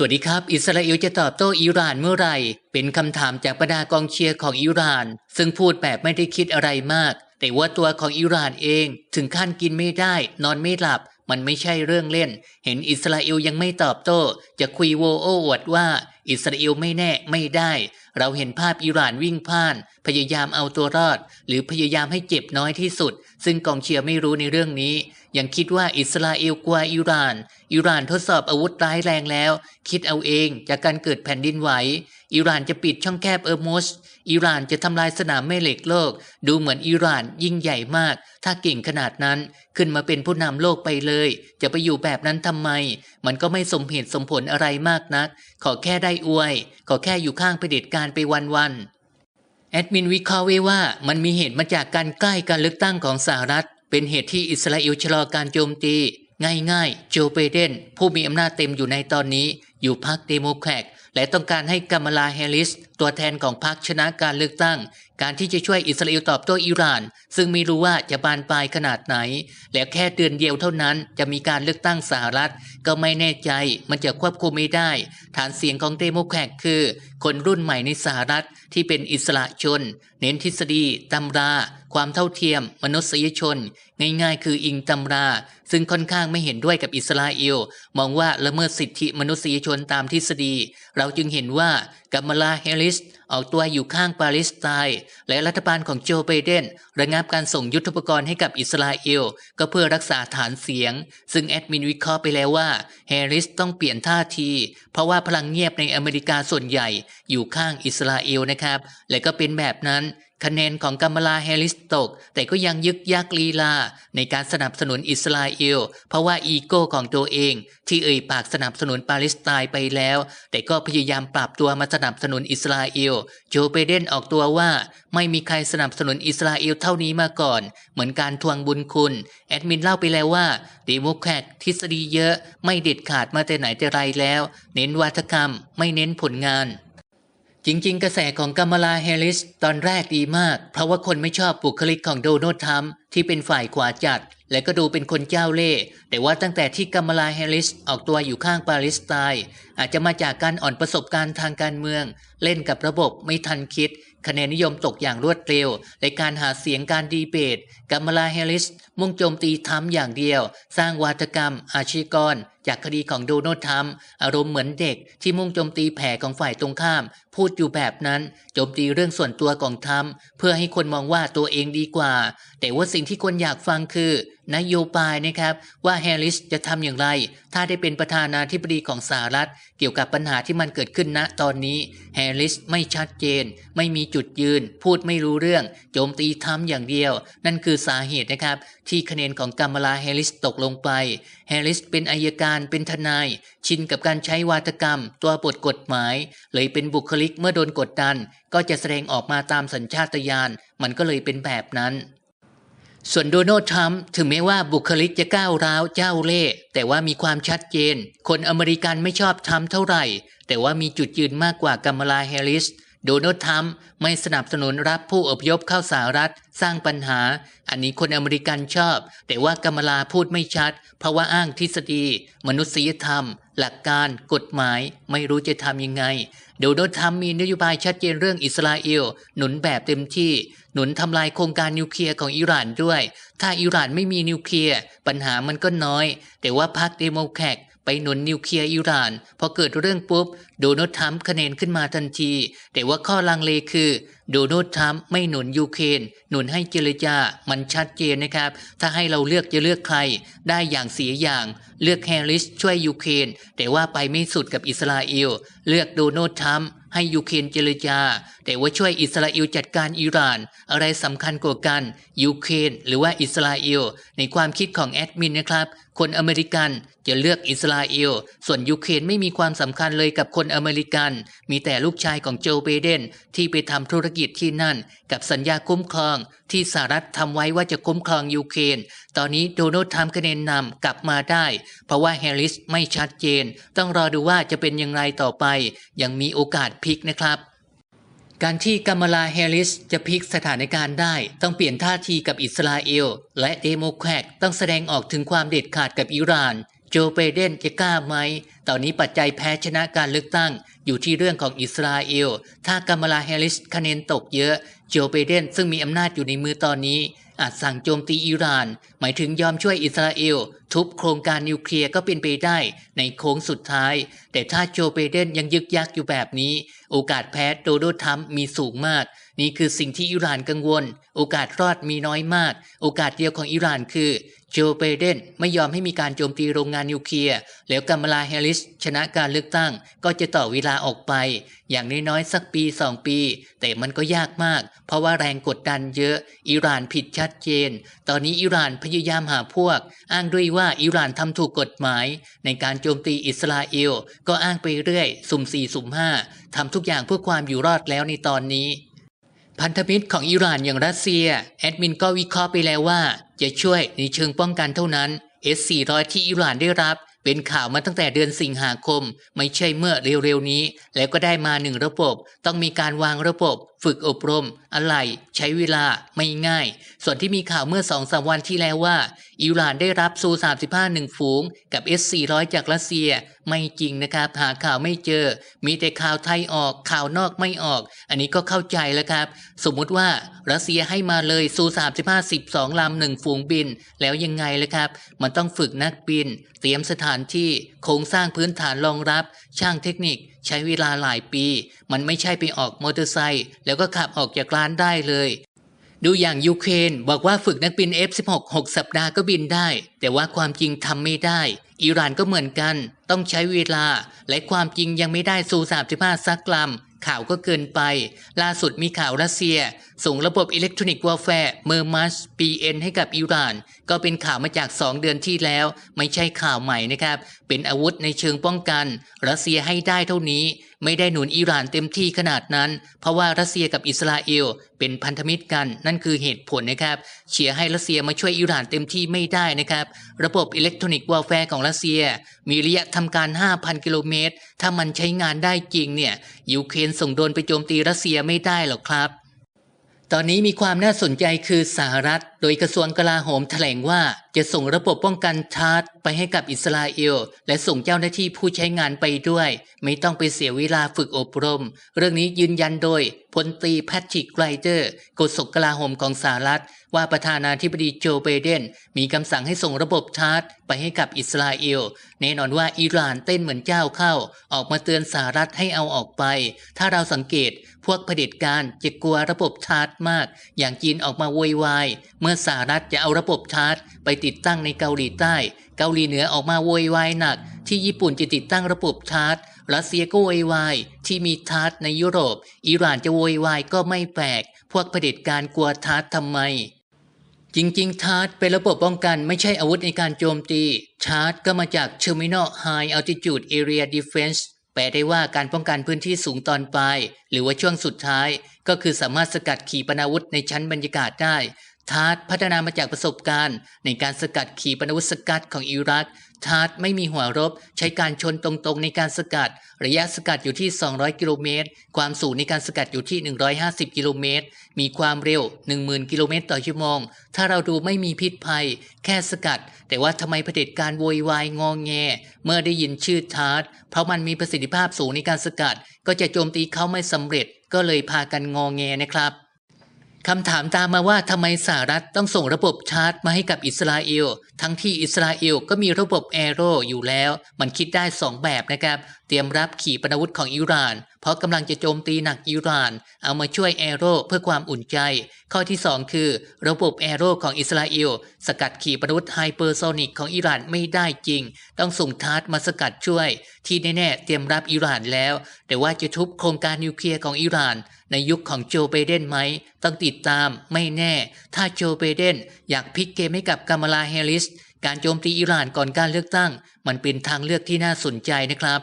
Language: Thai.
สวัสดีครับ อิสราเอลจะตอบโต้อิหร่านเมื่อไหร่ เป็นคำถามจากบรรดากองเชียร์ของอิหร่าน ซึ่งพูดแบบไม่ได้คิดอะไรมาก แต่ว่าตัวของอิหร่านเอง ถึงขั้นกินไม่ได้ นอนไม่หลับ มันไม่ใช่เรื่องเล่น เห็นอิสราเอลยังไม่ตอบโต้ จะคุยโวโอ้อวดว่า อิสราเอลไม่แน่ไม่ได้ เราเห็นภาพอิหร่านวิ่งพ่าน พยายามเอาตัวรอด หรือพยายามให้เจ็บน้อยที่สุด ซึ่งกองเชียร์ไม่รู้ในเรื่องนี้ ยังคิดว่าอิสราเอลกลัวอิหร่าน อิหร่านทดสอบอาวุธร้ายแรงแล้ว คิดเอาเองจากการเกิดแผ่นดินไหว อิหร่านจะปิดช่องแคบเออร์มุสอิหร่านจะทำลายสนามแม่เหล็กโลก ดูเหมือนอิหร่านยิ่งใหญ่มาก ถ้าเก่งขนาดนั้นขึ้นมาเป็นผู้นำโลกไปเลย จะไปอยู่แบบนั้นทำไม มันก็ไม่สมเหตุสมผลอะไรมากนัก ขอแค่ได้อวย ขอแค่อยู่ข้างเผด็จการไปวันๆแอดมินวิเคราะห์ไว้ว่ามันมีเหตุมาจากการใกล้การเลือกตั้งของสหรัฐ เป็นเหตุที่อิสราเอลชะลอการโจมตีง่ายๆ โจไบเดนผู้มีอำนาจเต็มอยู่ในตอนนี้ อยู่พรรคเดโมแครต และต้องการให้กัมลาแฮลิส ตัวแทนของพรรคชนะการเลือกตั้ง การที่จะช่วยอิสราเอลตอบโต้อิหร่าน ซึ่งไม่รู้ว่าจะบานปลายขนาดไหน แล้วแค่เดือนเดียวเท่านั้นจะมีการเลือกตั้งสหรัฐ ก็ไม่แน่ใจมันจะควบคุมไม่ได้ ฐานเสียงของเดโมแครตคือ คนรุ่นใหม่ในสหรัฐที่เป็นอิสระชน เน้นทฤษฎีตำรา ความเท่าเทียม มนุษยชน ง่ายๆ คืออิงตำรา ซึ่งค่อนข้างไม่เห็นด้วยกับอิสราเอล มองว่าละเมิดสิทธิมนุษยชนตามทฤษฎี เราจึงเห็นว่ากัมมาลาแฮร์ริสออกตัวอยู่ข้างปาเลสไตน์และรัฐบาลของโจไบเดนระงับการส่งยุทธปกรณ์ให้กับอิสราเอล ก็เพื่อรักษาฐานเสียง ซึ่งแอดมินวิเคราะห์ไปแล้วว่าแฮร์ริสต้องเปลี่ยนท่าที เพราะว่าพลังเงียบในอเมริกาส่วนใหญ่อยู่ข้างอิสราเอลนะครับ และก็เป็นแบบนั้น คะแนนของกัมลาแฮร์ริสตก แต่ก็ยังยึกยักลีลา ในการสนับสนุนอิสราเอล เพราะว่าอีโก้ของตัวเอง ที่เอ่ยปากสนับสนุนปาเลสไตน์ไปแล้ว แต่ก็พยายามปรับตัวมาสนับสนุนอิสราเอล โจไบเดนออกตัวว่า ไม่มีใครสนับสนุนอิสราเอลเท่านี้มาก่อน เหมือนการทวงบุญคุณแอดมินเล่าไปแล้วว่าเดโมแครตทฤษฎีเยอะไม่เด็ดขาดมาแต่ไหนแต่ไรแล้ว เน้นวาทกรรม ไม่เน้นผลงาน จริงๆ กระแสของกัมลาแฮริสตอนแรกดีมาก เพราะว่าคนไม่ชอบบุคลิกของโดนัลด์ทรัมป์ที่เป็นฝ่ายขวาจัด และก็ดูเป็นคนเจ้าเล่ห์แต่ว่าตั้งแต่ที่กัมลาแฮริสออกตัวอยู่ข้างปาเลสไตน์ อาจจะมาจากการอ่อนประสบการณ์ทางการเมือง เล่นกับระบบไม่ทันคิด คะแนนนิยมตกอย่างรวดเร็ว ในการหาเสียงการดีเบตกัมมาลาแฮร์ริส มุ่งโจมตีทัมอย่างเดียว สร้างวาทกรรม อาชีกร จากคดีของโดนัลด์ทัมอารมณ์เหมือนเด็กที่มุ่งโจมตีแผลของฝ่ายตรงข้าม พูดอยู่แบบนั้น โจมตีเรื่องส่วนตัวของทัมเพื่อให้คนมองว่าตัวเองดีกว่า แต่ว่าสิ่งที่คนอยากฟังคือนโยบายนะครับว่าแฮร์ริสจะทำอย่างไร ถ้าได้เป็นประธานาธิบดีของสหรัฐเกี่ยวกับปัญหาที่มันเกิดขึ้นณตอนนี้แฮร์ริสไม่ชัดเจน ไม่มีจุดยืน พูดไม่รู้เรื่อง โจมตีทรัมป์อย่างเดียว นั่นคือสาเหตุนะครับ ที่คะแนนของกัมลาแฮร์ริสตกลงไปแฮร์ริสเป็นอายการเป็นทนาย ชินกับการใช้วาทกรรม ตัวบทกฎหมาย เลยเป็นบุคลิกเมื่อโดนกดดัน ก็จะแสดงออกมาตามสัญชาตญาณมันก็เลยเป็นแบบนั้น ส่วนโดนัลด์ทรัมป์ถึงแม้ว่าบุคลิกจะก้าวร้าวเจ้าเล่ห์แต่ว่ามีความชัดเจน คนอเมริกันไม่ชอบทรัมป์เท่าไหร่ แต่ว่ามีจุดยืนมากกว่ากัมมาลาแฮร์ริสโดนัลด์ทรัมป์ไม่สนับสนุนรับผู้อพยพเข้าสหรัฐสร้างปัญหา อันนี้คนอเมริกันชอบ แต่ว่ากัมมาลาพูดไม่ชัด เพราะว่าอ้างทฤษฎี มนุษยธรรม หลักการกฎหมายไม่รู้จะทำยังไง เดี๋ยวโดนทำมีนโยบายชัดเจนเรื่องอิสราเอล หนุนแบบเต็มที่ หนุนทำลายโครงการนิวเคลียร์ของอิหร่านด้วย ถ้าอิหร่านไม่มีนิวเคลียร์ปัญหามันก็น้อย แต่ว่าพรรคเดโมแครต ไปหนุนนิวเคลียร์อิหร่าน พอเกิดเรื่องปุ๊บ โดนัลด์ทรัมป์คะแนนขึ้นมาทันที แต่ว่าข้อลังเลคือ โดนัลด์ทรัมป์ไม่หนุนยูเครนหนุนให้เจรจา มันชัดเจนนะครับ ถ้าให้เราเลือกจะเลือกใคร ได้อย่างเสียอย่าง เลือกแฮร์ริสช่วยยูเครนแต่ว่าไปไม่สุดกับอิสราเอล เลือกโดนัลด์ทรัมป์ให้ยูเครนเจรจา แต่ว่าช่วยอิสราเอลจัดการอิหร่าน อะไรสำคัญกว่ากันยูเครนหรือว่าอิสราเอลในความคิดของแอดมินนะครับ คนอเมริกันจะเลือกอิสราเอล ส่วนยูเครนไม่มีความสำคัญเลยกับคนอเมริกัน มีแต่ลูกชายของโจไบเดนที่ไปทำธุรกิจที่นั่น กับสัญญาคุ้มครอง ที่สหรัฐทำไว้ว่าจะคุ้มครองยูเครน ตอนนี้โดนัลด์ทรัมป์คะแนนนำกลับมาได้ เพราะว่าแฮร์ริสไม่ชัดเจน ต้องรอดูว่าจะเป็นอย่างไรต่อไป ยังมีโอกาสพลิกนะครับ การที่กัมาลาแฮริสจะพลิกสถานการณ์ได้ ต้องเปลี่ยนท่าทีกับอิสราเอล และเดโมแครตต้องแสดงออกถึงความเด็ดขาดกับอิหร่าน โจไบเดนจะกล้าไหม ตอนนี้ปัจจัยแพ้ชนะการเลือกตั้ง อยู่ที่เรื่องของอิสราเอล ถ้ากามาลาแฮลิสคะแนนตกเยอะ โจไบเดนซึ่งมีอำนาจอยู่ในมือตอนนี้ อาจสั่งโจมตีอิหร่าน หมายถึงยอมช่วยอิสราเอล ทุบโครงการนิวเคลียร์ก็เป็นไปได้ในโค้งสุดท้าย แต่ถ้าโจไบเดนยังยึกยักอยู่แบบนี้ โอกาสแพ้โดโดทัมมีสูงมาก นี่คือสิ่งที่อิหร่านกังวล โอกาสรอดมีน้อยมาก โอกาสเดียวของอิหร่านคือโจไบเดนไม่ยอมให้มีการโจมตีโรงงานนิวเคลียร์ แล้วกามลาแฮริสชนะการเลือกตั้ง ก็จะต่อเวลาออกไป อย่างน้อยๆสักปีสองปี แต่มันก็ยากมาก เพราะว่าแรงกดดันเยอะ อิหร่านผิดชัดเจน ตอนนี้อิหร่านพยายามหาพวก อ้างด้วยว่าอิหร่านทำถูกกฎหมาย ในการโจมตีอิสราเอล ก็อ้างไปเรื่อย สุ่มสี่สุ่มห้าทำทุกอย่างเพื่อความอยู่รอดแล้วในตอนนี้ พันธมิตรของอิหร่านอย่างรัสเซีย แอดมินก็วิเคราะห์ไปแล้วว่า จะช่วยในเชิงป้องกันเท่านั้น S400 ที่อิหร่านได้รับ เป็นข่าวมาตั้งแต่เดือนสิงหาคม ไม่ใช่เมื่อเร็วๆนี้ แล้วก็ได้มาหนึ่งระบบ ต้องมีการวางระบบฝึกอบรม อะไร ใช้เวลาไม่ง่าย ส่วนที่มีข่าวเมื่อสองสามวันที่แล้วว่า อิหร่านได้รับซู 35หนึ่งฝูง กับ S400 จากรัสเซีย ไม่จริงนะครับ หาข่าวไม่เจอ มีแต่ข่าวไทยออก ข่าวนอกไม่ออก อันนี้ก็เข้าใจแล้วครับ สมมุติว่ารัสเซียให้มาเลยซู 35 12 ลำหนึ่งฝูงบิน แล้วยังไงล่ะครับ มันต้องฝึกนักบิน เตรียมสถานที่โครงสร้างพื้นฐานรองรับ ช่างเทคนิค ใช้เวลาหลายปี มันไม่ใช่ไปออกมอเตอร์ไซค์แล้วก็ขับออกจากร้านได้เลย ดูอย่างยูเครนบอกว่าฝึกนักบิน F16 6 สัปดาห์ก็บินได้ แต่ว่าความจริงทำไม่ได้ อิหร่านก็เหมือนกัน ต้องใช้เวลา และความจริงยังไม่ได้ซู35ซักลำ ข่าวก็เกินไป ล่าสุดมีข่าวรัสเซีย ส่งระบบอิเล็กทรอนิกส์วอลแฟร์เมอร์มัสปีเอ็นให้กับอิหร่าน ก็เป็นข่าวมาจาก 2 เดือนที่แล้ว ไม่ใช่ข่าวใหม่นะครับ เป็นอาวุธในเชิงป้องกัน รัสเซียให้ได้เท่านี้ ไม่ได้หนุนอิหร่านเต็มที่ขนาดนั้น เพราะว่ารัสเซียกับอิสราเอลเป็นพันธมิตรกัน นั่นคือเหตุผลนะครับเชียร์ให้รัสเซียมาช่วยอิหร่านเต็มที่ไม่ได้นะครับ ระบบอิเล็กทรอนิกส์วอลแฟร์ของรัสเซีย มีระยะทำการ 5,000 กิโลเมตร ถ้ามันใช้งานได้จริงเนี่ยยูเครนส่งโดนไปโจมตีรัสเซียไม่ได้หรอกครับ ตอนนี้มีความน่าสนใจคือสหรัฐโดยกระทรวงกลาโหมแถลงว่าจะส่งระบบป้องกันชาร์จไปให้กับอิสราเอล และส่งเจ้าหน้าที่ผู้ใช้งานไปด้วย ไม่ต้องไปเสียเวลาฝึกอบรม เรื่องนี้ยืนยันโดยพลตรีแพทริกไรเดอร์โฆษกกลาโหมของสหรัฐ ว่าประธานาธิบดีโจไบเดน มีคำสั่งให้ส่งระบบชาร์จไปให้กับอิสราเอล แน่นอนว่าอิหร่านเต้นเหมือนเจ้าเข้า ออกมาเตือนสหรัฐให้เอาออกไป ถ้าเราสังเกตพวกเผด็จการจะกลัวระบบชาร์จมาก อย่างจีนออกมาโวยวายเมื่อสหรัฐจะเอาระบบชาร์จ ไปติดตั้งในเกาหลีใต้ เกาหลีเหนือออกมาโวยวายหนัก ที่ญี่ปุ่นจะติดตั้งระบบชาร์จ รัสเซียก็โวยวายที่มีชาร์จในยุโรป อิหร่านจะโวยวายก็ไม่แปลก พวกเผด็จการกลัวชาร์จทำไม จริง ๆ ชาร์จเป็นระบบป้องกันไม่ใช่อาวุธในการโจมตี ชาร์จก็มาจาก Terminal High Altitude Area Defense แปลได้ว่าการป้องกันพื้นที่สูงตอนปลาย หรือว่าช่วงสุดท้าย ก็คือสามารถสกัดขีปนาวุธในชั้นบรรยากาศได้ ทาร์ตพัฒนามาจากประสบการณ์ ในการสกัดขีปนาวุธสกัดของอิรักทาร์ตไม่มีหัวรบ ใช้การชนตรงๆในการสกัด ระยะสกัดอยู่ที่ 200 กิโลเมตร ความสูงในการสกัดอยู่ที่ 150 กิโลเมตร มีความเร็ว 10,000 กิโลเมตรต่อชั่วโมง ถ้าเราดูไม่มีพิษภัย แค่สกัด แต่ว่าทำไมเผด็จการโวยวายงองแง เมื่อได้ยินชื่อทาร์ตเพราะมันมีประสิทธิภาพสูงในการสกัด ก็จะโจมตีเขาไม่สำเร็จ ก็เลยพากันงองแงนะครับ คำถามตามมาว่าทำไมสหรัฐต้องส่งระบบชาร์จมาให้กับอิสราเอล ทั้งที่อิสราเอลก็มีระบบแอโรอยู่แล้ว มันคิดได้ 2 แบบนะครับ เตรียมรับขีปนาวุธของอิหร่านเพราะกำลังจะโจมตีหนักอิหร่าน เอามาช่วยแอโร่เพื่อความอุ่นใจ ข้อที่ 2 คือ ระบบแอโร่ของอิสราเอล สกัดขีปนาวุธไฮเปอร์โซนิกของอิหร่านไม่ได้จริง ต้องส่งทาร์ตมาสกัดช่วย ที่แน่ๆเตรียมรับอิหร่านแล้ว แต่ว่าจะทุบโครงการนิวเคลียร์ของอิหร่าน ในยุคของโจไบเดนไหม ต้องติดตามไม่แน่ ถ้าโจไบเดนอยากพลิกเกมให้กับกามาลาแฮริสการโจมตีอิหร่านก่อนการเลือกตั้ง มันเป็นทางเลือกที่น่าสนใจนะครับ